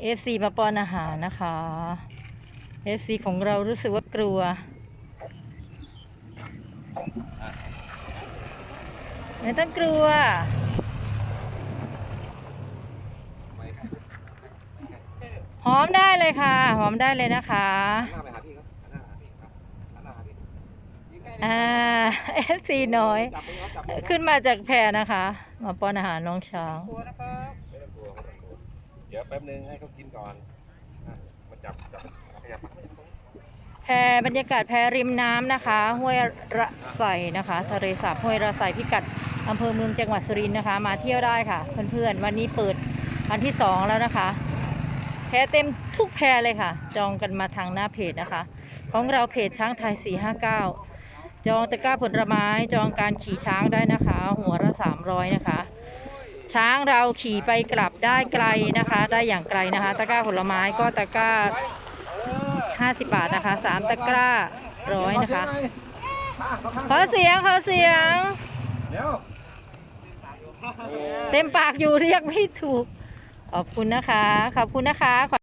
เอซีมาป้อนอาหารนะคะเอซีของเรารู้สึกว่ากลัว ไม่ต้องกลัว หอมได้เลยค่ะ หอมได้เลยนะคะ อ่าเอซีน้อย ขึ้นมาจากแพรนะคะ มาป้อนอาหารน้องช้าง เดี๋ยวแป๊บนึงให้เขากินก่อนอะมาจับจับขยับมาขยับตรงนี้แพบรรยากาศแพริมน้ำนะคะ ห้วยระไสนะคะ ทะเลสาบห้วยระไสพิกัดอำเภอเมืองจังหวัดสุรินทร์นะคะ มาเที่ยวได้ค่ะเพื่อนๆวันนี้เปิดวันที่สองแล้วนะคะ แพเต็มทุกแพเลยค่ะ จองกันมาทางหน้าเพจนะคะ ของเราเพจช้างไทย 459 จองตะกร้าผลไม้จองการขี่ช้างได้นะคะ หัวละ300นะคะ ช้างเราขี่ไปกลับได้ไกลนะคะ ได้อย่างไกลนะคะ ตะกร้าผลไม้ก็ตะกร้า 50 บาทนะคะสามตะกร้าร้อยนะคะ ขอเสียง ขอเสียงเดี๋ยวเต็มปากอยู่เรียกไม่ถูก ขอบคุณนะคะ ขอบคุณนะคะ